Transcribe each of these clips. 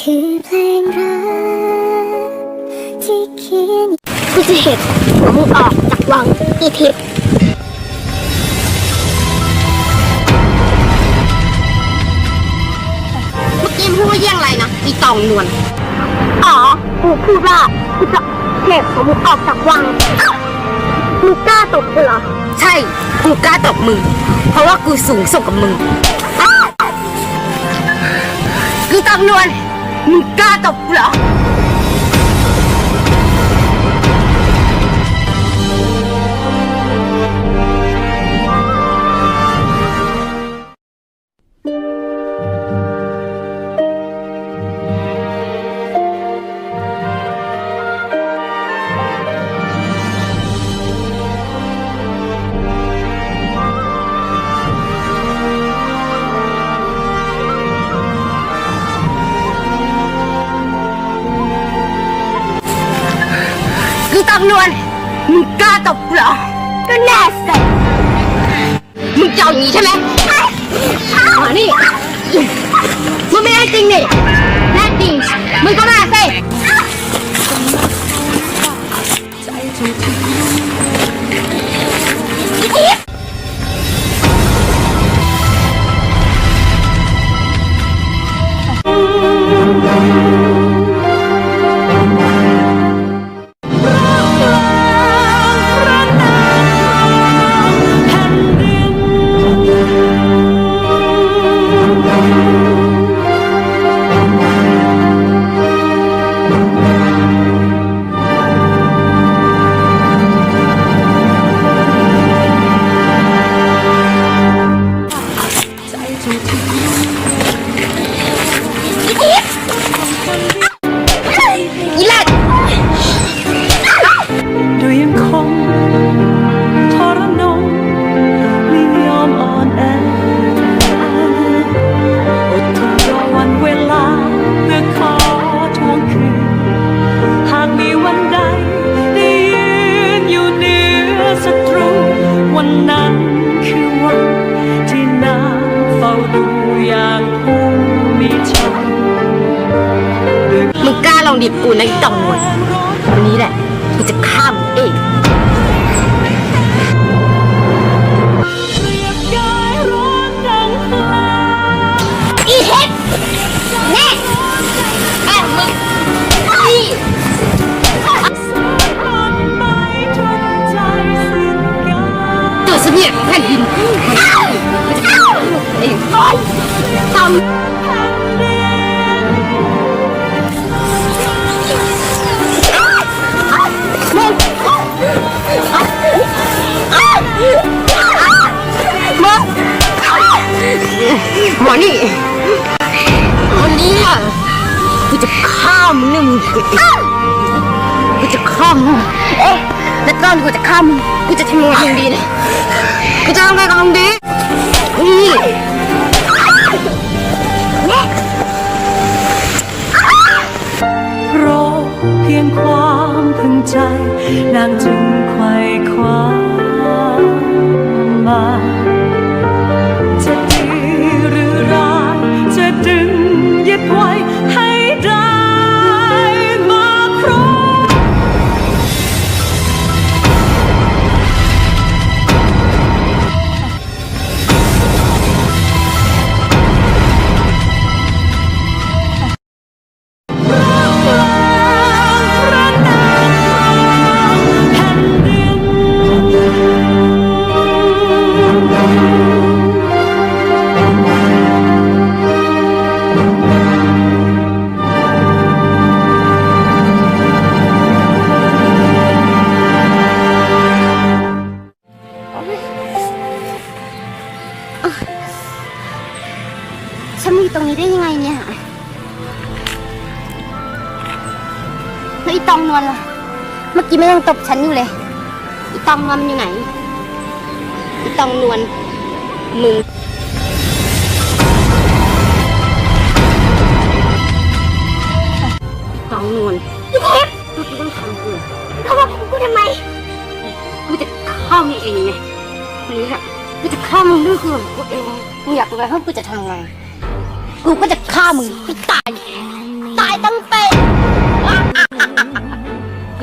คือเพลงรักที่เขียนกูจะเห็นหัวมึงออกจากวังอีทิพย์เมื่อกี้พูดว่าแย่งอะไรนะอีตองนวลอ๋อกูพูดว่ากูจะเห็นหัวมึงออกจากวังมึงกล้าตบกูเหรอ ใช่ กูกล้าตบมึง เพราะว่ากูสูงส่งกับมึงอีตองนวล มึงกล้าตบกูเหรอ อีตองนวนมึงกล้าตบกูเหรอ ก็แน่สิมึงจะเอาอย่างนี้ใช่ไหมมานี่มึงไม่ได้จริงนี่แน่จริง มึงก็มาสิ บกูนะอีตองนวลวันนี้แหละกูจะฆ่ามึงเองอีทิพย์แน่แม่มึงไอ้ตัวเสียดของแผ่นดินไอ้ไอ้ท มานี่วันนี้อะกูจะฆ่ามึงนี่มึงกูจะฆ่ามึงเอ๊ะแล้วตอนกูจะฆ่ามึงกูจะทำยังไงกับมึงดีนะกูจะทำยังไงกับมึงดีนี่เพราะเพียงความพึงใจนางจึงไขว่คว้า ม ตบฉันอยู่เลย อีตองนวลมันอยู่ไหน อีตองนวลมึงตองนวลกูต้องทำกูเขาบอกกูทำไม กูจะฆ่ามึงเองไงวันนี้แหละกูจะฆ่ามึงด้วยคือกูเองมึงอยากรู้ไหมว่ากูจะทำไง กูก็จะฆ่ามึงให้ตาย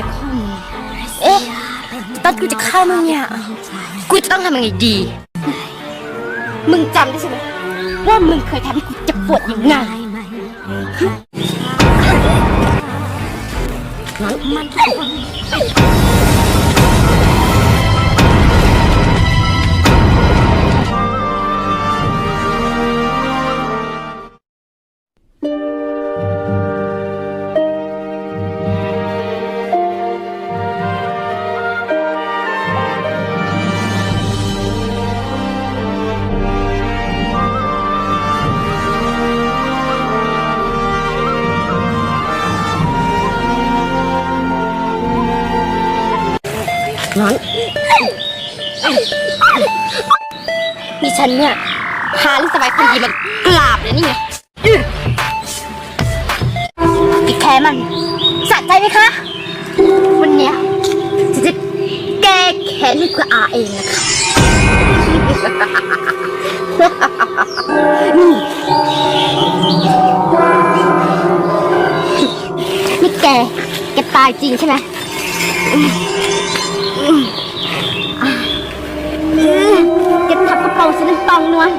จะฆ่ามึงเอ๊ะตอนกูจะฆ่ามึงเนี่ย กูต้องทำยังไงดี มึงจำได้ใช่ไหมว่ามึงเคยทำให้กูจะปวดยังไงมัน ฉันเนี่ยหาลูกสะใภ้คนดีมันกราบเลยนี่ไงอื้ออีกแค่มันสะใจไหมคะ วันเนี้ยจะจะแก้แค้นให้คุณอาเองนะคะนี่นี่แก แกตายจริงใช่ไหม เก็บทับกระเป๋าฉันเป็นตองนวล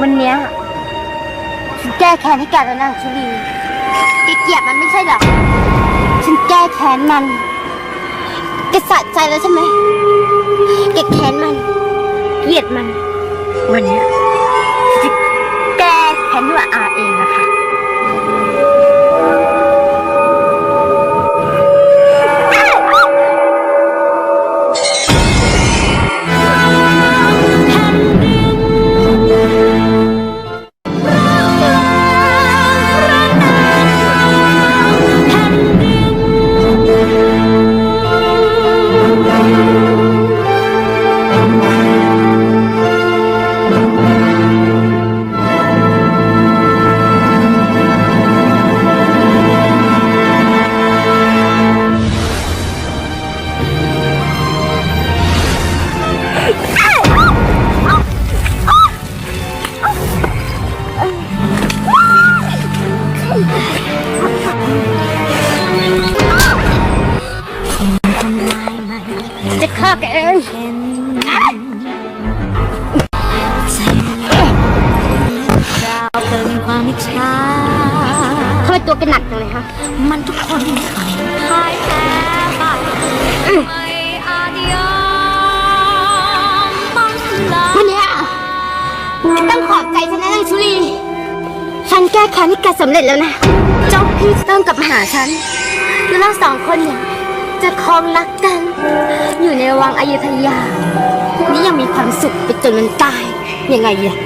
วันเนี้ยฉันแก้แค้นให้แกแล้วนางชุลีแกเกลียดมันไม่ใช่เหรอ ฉันแก้แค้นมัน แกสะใจแล้วใช่ไหมแกแค้นมัน เกลียดมัน วันเนี้ยฉันจะแก้แค้นด้วยอาเองนะคะะมันทุกคนพ่ายแพ้ไปไม่อาจยอมต้องลาวันเนี้ยไม่ต้องขอบใจฉันนะนางชุลี ฉันแก้แค้นให้แกสำเร็จแล้วนะ เจ้าพี่จะต้องกลับมาหาฉัน แล้วเราสองคนเนี่ยจะครองรักกัน อยู่ในวังอยุธยา นี่ยังมีความสุขไปจนมันตาย ยังไงล่ะ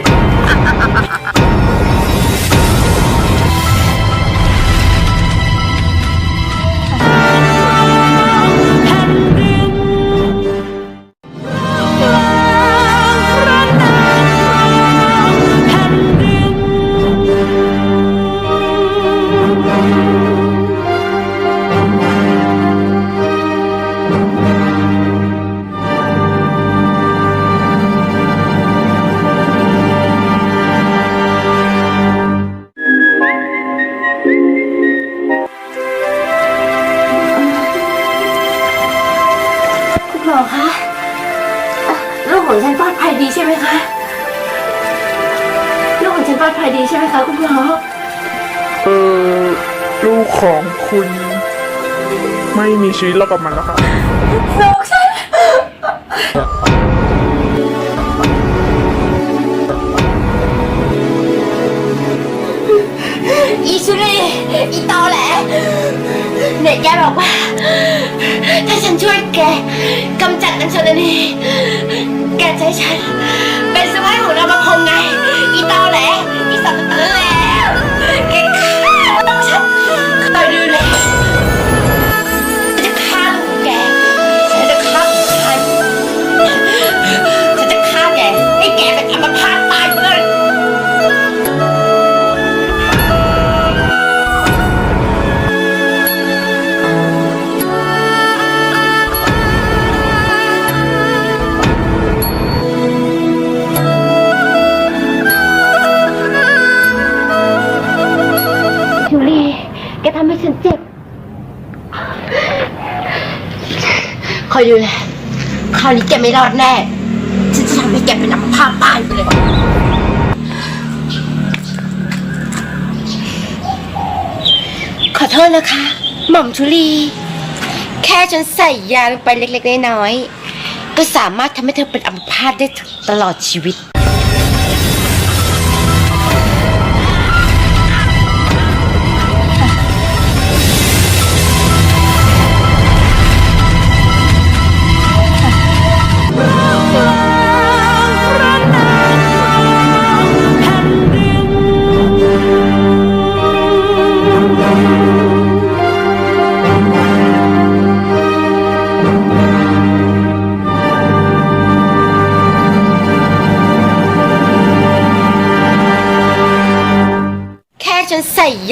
ดภัยดีใช่ไหมคะลูกของฉันปลอดภัยดีใช่ไหมคะคุณหมอเออลูกของคุณ ไม่มีชีวิตแล้วกับมันแล้วครับ อีชุลีอีตอแหละเด็กแกบอกว่า ถ้าฉันช่วยแกกำจัดนางชนนีแกจะให้ฉัน เป็นสะพ้ายของนามาคงไง อีตอแหละ อยดูแลคราวนี้แกไม่รอดแน่ ฉันจะทำให้แกเป็นอัมพาตตายไปเลย ขอโทษนะคะ หม่อมชุลี แค่ฉันใส่ยาลงไปเล็กๆน้อยๆก็สามารถทำให้เธอเป็นอัมพาตได้ตลอดชีวิต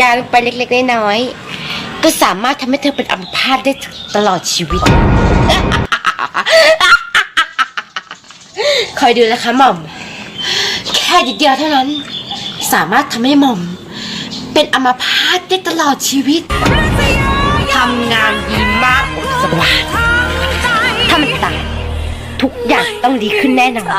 ใส่ยาลงไปเล็กๆน้อยๆก็สามารถทำให้เธอเป็นอัมพาตได้ตลอดชีวิต คอยดูนะคะหม่อม แค่นิดเดียวเท่านั้น สามารถทำให้หม่อม เป็นอัมพาตได้ตลอดชีวิตทำงานดีมากโอสวาถ้ามันตายทุกอย่างต้องดีขึ้นแน่นอน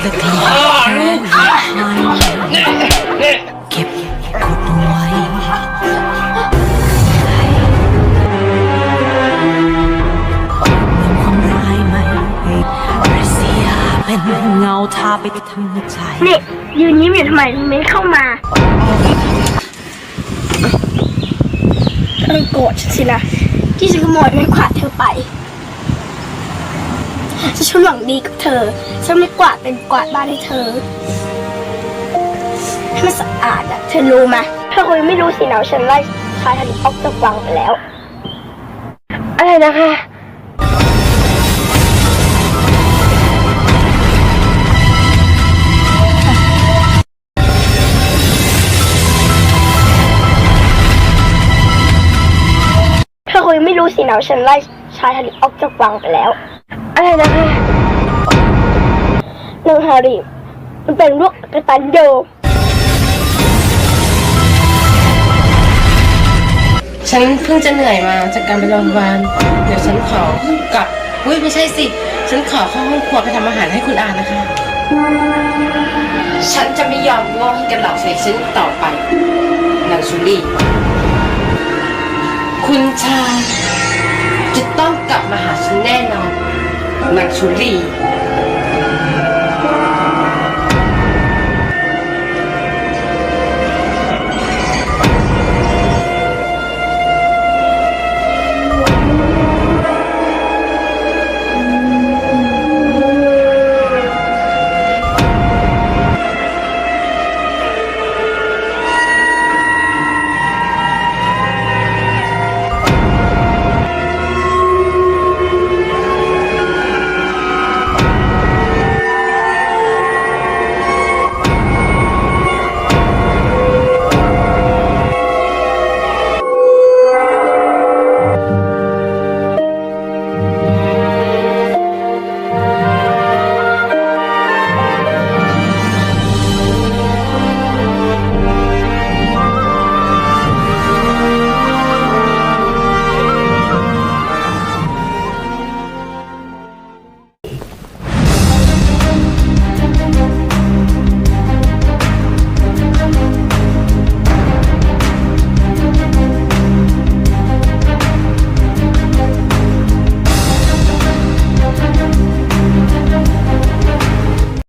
และเกลียดแค้นอยู่ข้างในเก็บกดไว้เป็นเงาทาไปทั้งใจนี่ยืนยิ้มอยู่ทำไมไม่เข้ามาเธอโกรธฉันสินะที่ฉันขโมยไม้กวาดเธอไป ฉันหวังดีกับเธอฉันไม่กวาดเป็นกวาดบ้านให้เธอ ให้มันสะอาดอะเธอรู้ไหมเธอคงไม่รู้สินะว่าฉันไล่ชายทันออกจากวังไปแล้ว อะไรนะคะเธอคงไม่รู้สินะว่าฉันไล่ชายฮาริออกจากวังไปแล้ว อะไรนะคะนางฮาริมันเป็นลูกกระตันโยฉันเพิ่งจะเหนื่อยมาจากการไปโรงพยาบาลเดี๋ยวฉันขอกลับอุ้ยไม่ใช่สิ ฉันขอเข้าห้องครัวไปทำอาหารให้คุณอานะคะ ฉันจะไม่ยอมโง่ให้กันหลอกใส่ฉันต่อไปนางชูลี่คุณชายจะต้องกลับมาหาฉันแน่น magsuli